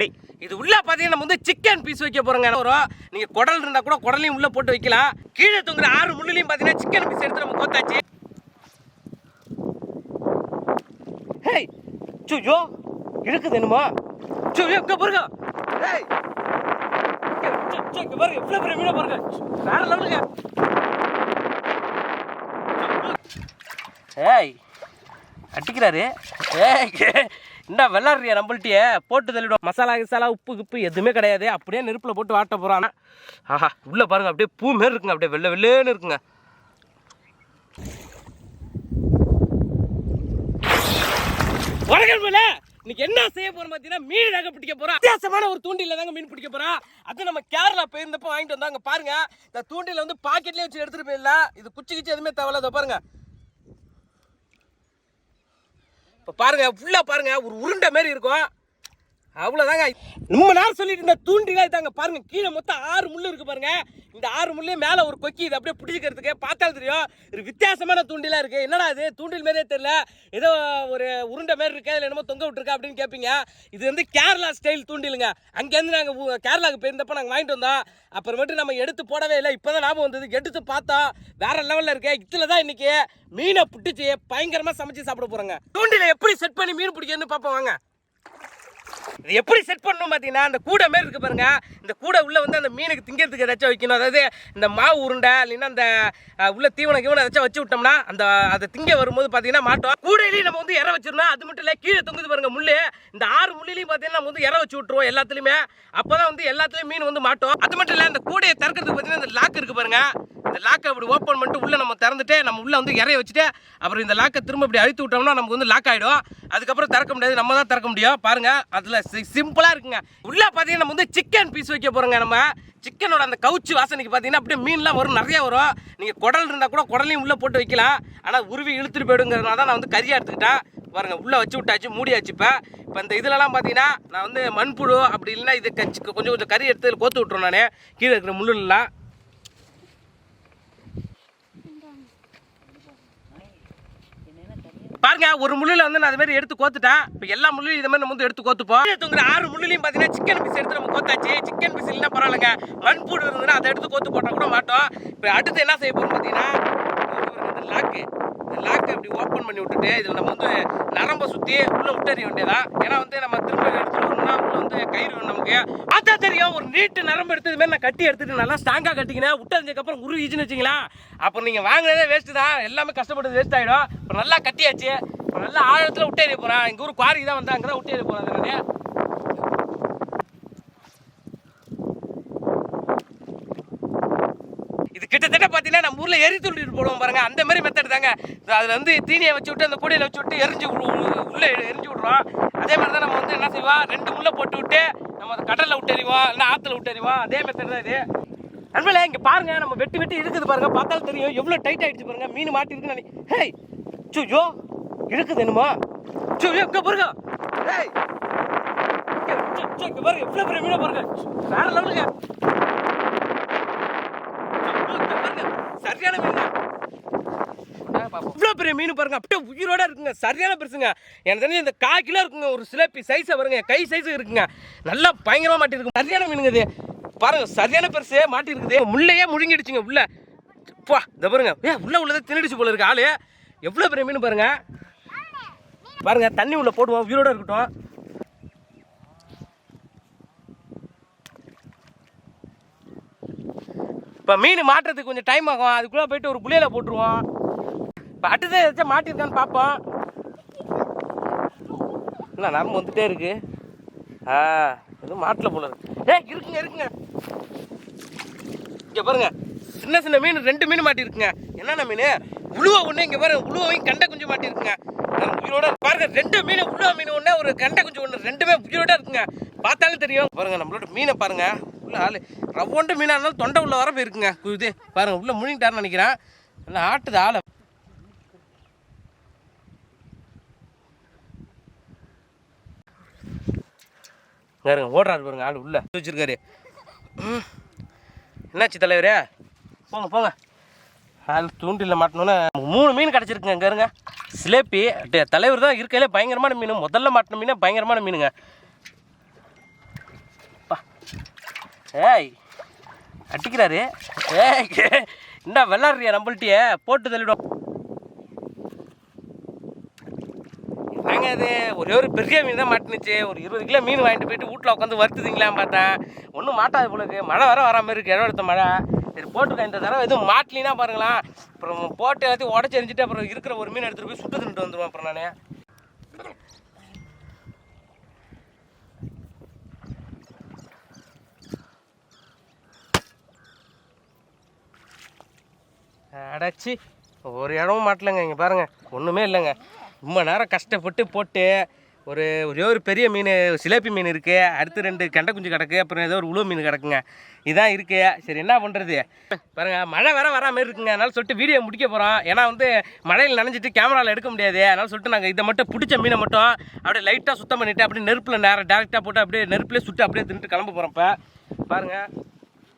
டேய் இது உள்ள பார்த்தீங்கன்னா நம்ம வந்து சிக்கன் பீஸ் வைக்க போறோங்க. வரும்? நீங்கள் குடல் இருந்தால் கூட குடலையும் உள்ளே போட்டு வைக்கலாம். கீழே தொங்குற ஆறு முள்ளுலையும் பார்த்தீங்கன்னா சிக்கன் பீஸ் எடுத்து நம்ம கோத்தாச்சு. ஹேய் சுயோ இருக்குது என்னமா? சுயோ இங்கே பாருங்க. ஹேய். இங்க, பாருங்க. இவ்வளோ பெரிய மீனை பாருங்க. வேற லெவலுங்க. ஏய் அடிக்கிறாரு. ஏய் இந்தா விளாட்றியா நம்மள்ட்டியே? போட்டு தள்ளிடும். மசாலா கிசாலா உப்பு கிப்பு எதுவுமே கிடையாது. அப்படியே நெருப்பில் போட்டு வாட்ட போகிறான் ஆஹா உள்ளே பாருங்க அப்படியே பூ மாரி இருக்குங்க அப்படியே வெள்ளை வெள்ளேன்னு இருக்குங்க. வணக்கம் மேலே இன்னைக்கு என்ன செய்ய போறோம் பார்த்தீங்கன்னா மீன் ரக பிடிக்க போறோம். வித்தியாசமான ஒரு தூண்டில தாங்க மீன் பிடிக்க போறோம். அது நம்ம கேரளா போயிருந்தப்போ வாங்கிட்டு வந்தாங்க பாருங்க. இந்த தூண்டில வந்து பாக்கெட்லயே வச்சு எடுத்துட்டு போயிடல இது குச்சி கிச்சி எதுவுமே தேவையில்லாத பாருங்க. இப்போ பாருங்க ஃபுல்லாக பாருங்க ஒரு உருண்டை மாதிரி இருக்கும். அவ்வளோதாங்க நம்ம நேரம் சொல்லிட்டு இருந்த தூண்டிலே தாங்க பாருங்க கீழே மொத்தம் ஆறு முள்ளு இருக்கு பாருங்க. இந்த ஆறு முள்ளே மேலே ஒரு கொக்கி இது அப்படியே பிடிச்சிக்கிறதுக்கு பார்த்தாலும் தெரியும். ஒரு வித்தியாசமான தூண்டிலாம் இருக்கு. என்னடா இது? தூண்டில் மாரியே தெரியல. ஏதோ ஒரு உருண்டை மாதிரி இருக்கு? அதில் என்னமோ தொங்க விட்டுருக்கா? அப்படின்னு கேட்பீங்க இது வந்து கேரளா ஸ்டைல் தூண்டிலுங்க. அங்கேருந்து நாங்கள் கேரளாவுக்கு போயிருந்தப்போ நாங்கள் வாங்கிட்டு வந்தோம். அப்புறமேட்டு நம்ம எடுத்து போடவே இல்லை. இப்போ தான் ஞாபகம் வந்தது. எடுத்து பார்த்தோம். வேற லெவலில் இருக்கு. இதில் தான் இன்னைக்கு மீனை பிடிச்சி பயங்கரமாக சமைச்சு சாப்பிட போகிறோங்க தூண்டில எப்படி செட் பண்ணி மீன் பிடிக்கணும்னு பார்ப்போம். வாங்க. இது எப்படி செட் பண்ணணும் பார்த்தீங்கன்னா அந்த கூடை மாரி இருக்கு பாருங்க. இந்த கூடை உள்ள வந்து அந்த மீனுக்கு திங்கிறதுக்கு ஏதாச்சும் வைக்கணும். அதாவது இந்த மாவு உருண்டை இல்லைன்னா அந்த உள்ள தீவனம் கீவனம் ஏதாச்சும் வச்சு விட்டோம்னா அந்த அதை திங்க வரும்போது பார்த்தீங்கன்னா மாட்டோம். கூடையிலையும் நம்ம வந்து இற வச்சிடணும். அது மட்டும் இல்லை கீழே தொங்குது பாருங்க முள்ளு. இந்த ஆறு முள்ளிலையும் பார்த்தீங்கன்னா நம்ம வந்து இற வச்சு விட்டுருவோம் எல்லாத்துலையுமே. அப்போ தான் வந்து எல்லாத்துலேயும் மீன் வந்து மாட்டோம். அது மட்டும் இல்லை இந்த கூடையை திறக்கிறதுக்கு பார்த்தீங்கன்னா இந்த லாக் இருக்கு பாருங்க. இந்த லாக்கை அப்படி ஓப்பன் பண்ணிட்டு உள்ள நம்ம திறந்துட்டு நம்ம உள்ள வந்து இறைய வச்சுட்டு அப்புறம் இந்த லாக்கை திரும்ப இப்படி அழுத்து விட்டோம்னா நமக்கு வந்து லாக் ஆகிடும் அதுக்கப்புறம் திறக்க முடியாது. நம்ம தான் திறக்க முடியும். பாருங்க அதில் சிம்பிளாக இருக்குங்க. உள்ளே பார்த்தீங்கன்னா நம்ம வந்து சிக்கன் பீஸ் வைக்க போகிறோங்க நம்ம. சிக்கனோட அந்த கவுச்சு வாசனைக்கு பார்த்தீங்கன்னா அப்படியே மீன்லாம் வரும் நிறைய வரும். நீங்கள் குடல் இருந்தால் கூட குடலையும் உள்ளே போட்டு வைக்கலாம். ஆனால் உருவி இழுத்துட்டு போயிடுங்கிறதுனால தான் நான் வந்து கறியாக எடுத்துக்கிட்டேன். பாருங்க உள்ளே வச்சு விட்டாச்சு மூடியாச்சு இப்போ. இப்போ இந்த இதுலலாம் பார்த்தீங்கன்னா நான் வந்து மண்புழு அப்படி இல்லைன்னா இது கச்சி- கொஞ்சம் கொஞ்சம் கறி எடுத்து கோத்து விட்டுருவேன் நான். கீழே இருக்கிற முள்ளுலாம் பாருங்க ஒரு முள்ளுல வந்து நான் அது மாதிரி எடுத்து கோத்துட்டேன். இப்போ எல்லா முள்ளையும் இது மாதிரி நம்ம வந்து எடுத்து கோத்துப்போம். கீழே ஆறு முள்ளிலையும் பார்த்தீங்கன்னா சிக்கன் பீஸ் எடுத்து நம்ம கோத்தாச்சு. சிக்கன் பீஸ் இல்லைன்னா பரவாயில்லைங்க. மண்பூடு இருந்ததுன்னா அதை எடுத்து கோத்து போட்டால் கூட மாட்டோம். இப்போ அடுத்து என்ன செய்ய போகிறோம் பார்த்தீங்கன்னா லாக்கு லாக்கை இப்படி ஓப்பன் பண்ணி விட்டுட்டு இதில் நம்ம வந்து நரம்பை சுற்றி உள்ளே விட்டறிய வேண்டியதான் ஏன்னா வந்து நம்ம திரும்ப எடுத்துட்டு வரணும்னா வந்து கயிறு வேணும் நமக்கு. பார்த்தா தெரியும் ஒரு நீட்டு நரம்பு எடுத்து மாதிரி நான் கட்டி எடுத்துட்டு நல்லா ஸ்ட்ராங்காக கட்டிக்கினேன். விட்டதுக்கப்புறம் உருவிச்சுன்னு வச்சிங்களேன் அப்புறம் நீங்கள் வாங்கினதே வேஸ்ட்டு தான். எல்லாமே கஷ்டப்பட்டு வேஸ்ட் ஆகிடும் இப்போ நல்லா கட்டியாச்சு. நல்லா ஆழத்தில் விட்டேறி போகிறேன் எங்கள் ஊர் குவாரிக்கு தான் வந்தாங்க அங்கே தான் விட்டேறி போகிறேன் நான் இது கிட்டத்தட்ட பார்த்தீங்கன்னா நம்ம ஊரில் எரி துள்ளிட்டு போடுவோம் பாருங்க. அந்த மாதிரி மெத்தட் தாங்க. அதில் வந்து தீனியை வச்சு விட்டு அந்த கூடையில் வச்சு விட்டு எரிஞ்சு உள்ளே எரிஞ்சு விட்றோம். அதே மாதிரி தான் நம்ம வந்து என்ன செய்வோம்? ரெண்டு முள்ளை போட்டு விட்டு நம்ம அதை கடலில் விட்டு எறிவோம் இல்லை ஆற்றுல விட்டுறிவோம் அதே மெத்தட் தான் இது. நண்பர்களே இங்கே பாருங்க நம்ம வெட்டி வெட்டி இருக்குது பாருங்க. பார்த்தாலும் தெரியும் எவ்வளோ டைட் ஆகிடுச்சு பாருங்க. மீன் மாட்டி இருக்குன்னு நினை ஹேய் சுயோ இருக்குது என்னமா. சுயோ இங்கே பாருங்க. ஹேய். இங்க, பாருங்க. இவ்வளோ பெரிய மீனை பாருங்க. வேற லெவலுங்க சரியான மீன் இவ்வளோ பெரிய மீன் பாருங்க அப்படியே உயிரோட இருக்குங்க. சரியான பெருசுங்க. எனக்கு தெரிஞ்சு இந்த கால் கிலோ இருக்குங்க ஒரு சிலப்பி சைஸை பாருங்க கை சைஸ் இருக்குங்க. நல்லா பயங்கரமா மாட்டிருக்கு சரியான மீனுங்க இது. பாருங்க சரியான பெருசு மாட்டி இருக்குது முள்ளையே முழுங்கிடுச்சுங்க உள்ள. பா இந்த பாருங்க. ஏ உள்ள உள்ளதை தின்னுடுச்சு போல இருக்கு ஆளு. எவ்வளோ பெரிய மீன் பாருங்க. பாருங்க தண்ணி உள்ள போடுவோம் உயிரோட இருக்கட்டும். இப்போ மீன் மாட்டுறதுக்கு கொஞ்சம் டைம் ஆகும். அதுக்குள்ளே போயிட்டு ஒரு புளியில் போட்டுருவோம். இப்போ அடுத்தது ஏதாச்சும் மாட்டிருக்கான்னு பார்ப்போம். இல்லை நரம்பு வந்துட்டே இருக்கு. ஆ எதுவும் மாட்டில் போல இருக்கு. ஏ இருக்குங்க இருக்குங்க. இங்கே பாருங்க. சின்ன சின்ன மீன் ரெண்டு மீன் மாட்டிருக்குங்க. என்னென்ன மீன்? உழுவ ஒன்று இங்கே பாருங்க உழுவையும் கண்டை குஞ்சு மாட்டிருக்குங்க. அது உயிரோட பாருங்க ரெண்டு மீன் உழுவ மீன் ஒன்று ஒரு கண்டை குஞ்சு ஒன்று ரெண்டுமே உயிரோட இருக்குங்க. பார்த்தாலும் தெரியும். பாருங்க நம்மளோட மீனை பாருங்க. உள்ள ஆளு. ரவ்வோண்டு மீனாக இருந்தாலும் தொண்டை உள்ள வர போயிருக்குங்க. இது பாருங்க உள்ள முழுங்கிட்டாருன்னு நினைக்கிறேன். நல்லா ஆட்டுது ஆளை. பாருங்க ஓடுறாரு பாருங்க ஆள் உள்ள. வச்சிருக்காரு. என்னாச்சு தலைவரே? போங்க போங்க. ஆள் தூண்டில் மாட்டணுன்னு மூணு மீன் கிடச்சிருக்குங்க இங்கே இருங்க சிலேப்பி தலைவர் தான் இருக்கையிலே பயங்கரமான மீன். முதல்ல மாட்டின மீனே பயங்கரமான மீனுங்க. ஏய் அடிக்கிறாரு ஏய் என்ன விளாட்றியா நம்மள்ட்டியே? போட்டு தள்ளிடும் நாங்க அது ஒரே ஒரு பெரிய மீன் தான் மாட்டினுச்சு. ஒரு இருபது கிலோ மீன் வாங்கிட்டு போயிட்டு வீட்டில் உட்காந்து வறுத்துதிங்களான்னு பார்த்தேன் ஒன்றும் மாட்டாது போலக்கு மழை வர வராமல் இருக்கு. எடுத்த மழை. சரி போட்டுருக்கேன் இந்த தடவை எதுவும் மாட்டலினா பாருங்களேன். அப்புறம் போட்டு எல்லாத்தையும் உடச்சி எரிஞ்சிட்டு அப்புறம் இருக்கிற ஒரு மீன் எடுத்துகிட்டு போய் சுட்டு தின்ட்டு வந்துடுவேன் அப்புறம் நான். அடைச்சி ஒரு இடமும் மாட்டலைங்க இங்கே பாருங்கள் ஒன்றுமே இல்லைங்க. ரொம்ப நேரம் கஷ்டப்பட்டு போட்டு ஒரு ஒரே ஒரு பெரிய மீன் சிலேபி மீன் இருக்குது அடுத்து ரெண்டு கெண்டை குஞ்சு கிடக்கு அப்புறம் ஏதோ ஒரு உழவு மீன் கிடக்குங்க. இதான் இருக்குது சரி என்ன பண்ணுறது பாருங்கள் மழை வேறு வரா மாதிரி இருக்குங்க. அதனால் சொல்லிட்டு வீடியோ முடிக்க போகிறோம் ஏன்னா வந்து மழையில் நனைஞ்சிட்டு கேமராவில் எடுக்க முடியாது. அதனால் சொல்லிட்டு நாங்கள் இதை மட்டும் பிடிச்ச மீனை மட்டும் அப்படியே லைட்டாக சுத்தம் பண்ணிவிட்டு அப்படியே நெருப்பில் நேரம் டேரெக்டாக போட்டு அப்படியே நெருப்புலேயே சுட்டு அப்படியே தின்ட்டு கிளம்ப போகிறப்ப பாருங்கள்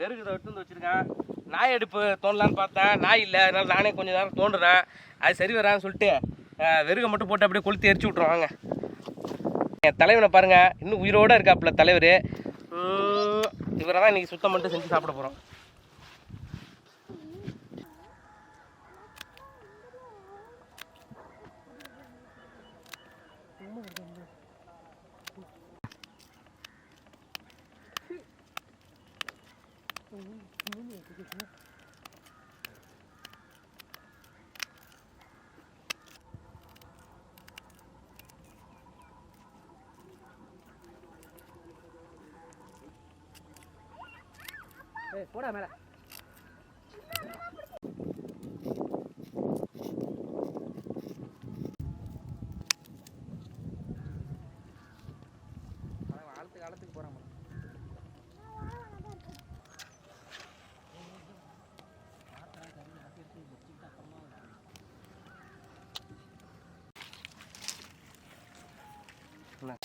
வெறுகு எடுத்து வந்து வச்சுருக்கேன். நாய் அடுப்பு தோண்டலான்னு பார்த்தேன். நாய் இல்லை. அதனால் நானே கொஞ்சம் நேரம் தோண்டுறேன். அது சரி வரான்னு சொல்லிட்டு வெறுகை மட்டும் போட்டு அப்படியே கொளுத்தி எரிச்சு விட்ருவாங்க என் தலைவனை பாருங்க. இன்னும் உயிரோட இருக்காப்புல தலைவர். இவரை தான் இன்றைக்கி சுத்தம் மட்டும் செஞ்சு சாப்பிட போகிறோம் போடா மேலே.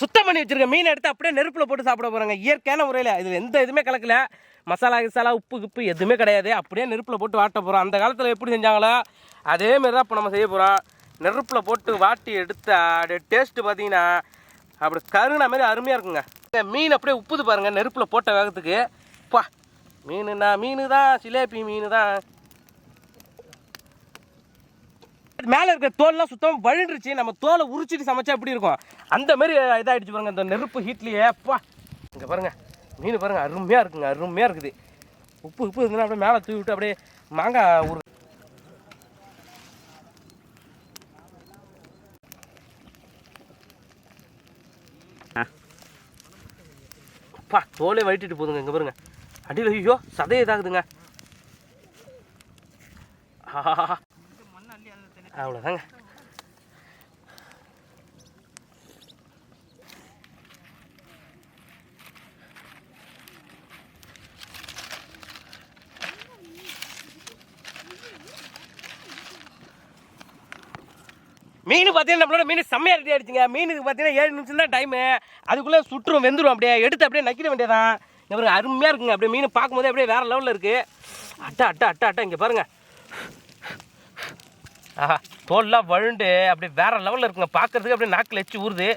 சுத்தம் பண்ணி வச்சிருக்க. மீன் எடுத்து அப்படியே நெருப்பில் போட்டு சாப்பிட போகிறாங்க இயற்கையான முறையில். இது எந்த இதுவுமே கலக்கல. மசாலா கிசாலா உப்பு கிப்பு எதுவுமே கிடையாது. அப்படியே நெருப்பில் போட்டு வாட்ட போகிறோம் அந்த காலத்தில் எப்படி செஞ்சாங்களோ அதே மாதிரி தான் இப்போ நம்ம செய்ய போகிறோம் நெருப்பில் போட்டு வாட்டி எடுத்தா அப்படியே டேஸ்ட்டு பார்த்தீங்கன்னா அப்படி கருணா மாதிரி அருமையாக இருக்குங்க. இந்த மீன் அப்படியே உப்புது பாருங்கள் நெருப்பில் போட்ட வேகத்துக்கு. பா மீனுண்ணா மீன் தான் சிலேபி மீன் தான் மேலே இருக்கிற தோல்லாம் சுத்தமாக வழுந்துருச்சு. நம்ம தோலை உரிச்சிட்டு சமைச்சா எப்படி இருக்கும்? அந்த மாதிரி இதாகிடுச்சு பாருங்க இந்த நெருப்பு ஹீட்லேயே அப்பா. இங்கே பாருங்க மீன் பாருங்க அருமையாக இருக்குங்க அருமையாக இருக்குது. உப்பு உப்பு இருந்ததுன்னா அப்படியே மேலே தூவி விட்டு அப்படியே மாங்காய் ஊரு அப்பா தோலே வழிட்டிட்டு போதுங்க இங்கே பாருங்க. அடியில் ஐயோ சதையை இதாகுதுங்க. ஆஹா அவ்வளோதாங்க மீன் பார்த்தீங்கன்னா நம்மளோட மீன் செம்மையாக ரெடி ஆயிடுச்சுங்க. மீனுக்கு பார்த்தீங்கன்னா ஏழு நிமிஷம் தான் டைமு அதுக்குள்ளே சுட்டுரும் வெந்துடும் அப்படியே எடுத்து அப்படியே நக்கிட வேண்டியதான் இங்கே பாருங்க அருமையாக இருக்குங்க. அப்படியே மீன் பார்க்கும்போதே அப்படியே வேறு லெவலில் இருக்குது அட்டா அட்டா அட்டா அட்டா இங்கே பாருங்கள் ஆஹா தோல்லாம் வழுண்டு. அப்படியே வேற லெவலில் இருக்குங்க. பார்க்குறதுக்கு அப்படியே நாக்கில் வச்சு ஊறுது.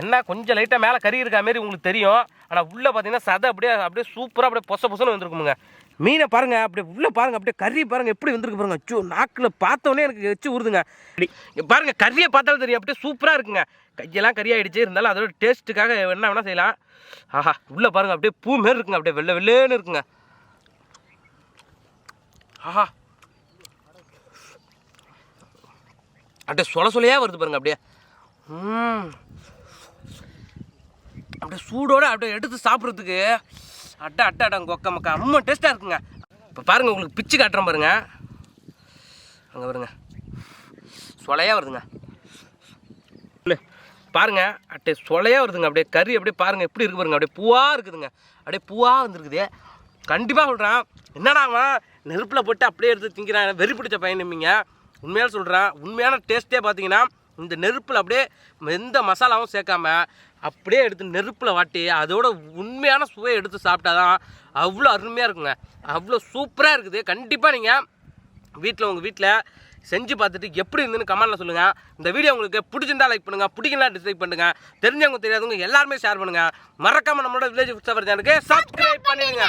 என்ன கொஞ்சம் லைட்டாக மேலே கறி இருக்கா மாதிரி உங்களுக்கு தெரியும். ஆனால் உள்ளே பார்த்தீங்கன்னா சதை அப்படியே அப்படியே சூப்பராக அப்படியே பொச பொசன்னு வந்திருக்குமுங்க. மீனை பாருங்கள் அப்படியே உள்ளே பாருங்கள் அப்படியே கறி பாருங்கள் எப்படி வந்திருக்கு பாருங்கள் அச்சோ நாக்கில் பார்த்தோன்னே எனக்கு வச்சு ஊறுதுங்க. அப்படி பாருங்கள் பாருங்க கறியை பார்த்தாலும் தெரியும் அப்படியே சூப்பராக இருக்குங்க. கையெல்லாம் கறியாயிடுச்சு இருந்தாலும் அதோட டேஸ்ட்டுக்காக என்ன வேணால் செய்யலாம். ஆஹா உள்ளே பாருங்கள் அப்படியே பூ மாரி இருக்குங்க அப்படியே வெள்ளை வெள்ளேன்னு இருக்குங்க. ஆஹா. அப்படியே சொல சொலையாக வருது பாருங்க அப்படியே. ம். அப்படியே சூடோட அப்படியே எடுத்து சாப்பிட்றதுக்கு. அட்டை அட்டை அட்டை கொக்க மக்கா. ரொம்ப டேஸ்ட்டாக இருக்குங்க. இப்போ பாருங்கள் உங்களுக்கு பிச்சு காட்டுறேன் பாருங்க. அங்கே பாருங்க. சொலையாக வருதுங்க. இல்லை பாருங்க அப்படியே சொலையாக வருதுங்க. அப்படியே கறி அப்படியே பாருங்க எப்படி இருக்கு பாருங்க. அப்படியே பூவாக இருக்குதுங்க. அப்படியே பூவாக வந்துருக்குது. கண்டிப்பாக சொல்கிறேன் என்னடாமா நெருப்பில் போட்டு அப்படியே எடுத்து திங்கிறான். வெறி பிடிச்ச பையன் உண்மையாக சொல்கிறேன் உண்மையான டேஸ்ட்டே பார்த்தீங்கன்னா இந்த நெருப்பில் அப்படியே எந்த மசாலாவும் சேர்க்காம அப்படியே எடுத்து நெருப்பில் வாட்டி அதோட உண்மையான சுவையை எடுத்து சாப்பிட்டாதான் அவ்வளோ அருமையாக இருக்குங்க. அவ்வளோ சூப்பராக இருக்குது. கண்டிப்பாக நீங்கள் வீட்டில் உங்கள் வீட்டில் செஞ்சு பார்த்துட்டு எப்படி இருந்துன்னு கமெண்ட்டில் சொல்லுங்கள் இந்த வீடியோ உங்களுக்கு பிடிச்சிருந்தா லைக் பண்ணுங்க. பிடிக்கலாம் டிஸ்லைக் பண்ணுங்கள் தெரிஞ்சவங்க தெரியாதவங்க எல்லாருமே ஷேர் பண்ணுங்கள் மறக்காமல் நம்மளோட வில்லேஜ் ஃபுட் சேனலுக்கு சப்ஸ்கிரைப் பண்ணிடுங்க.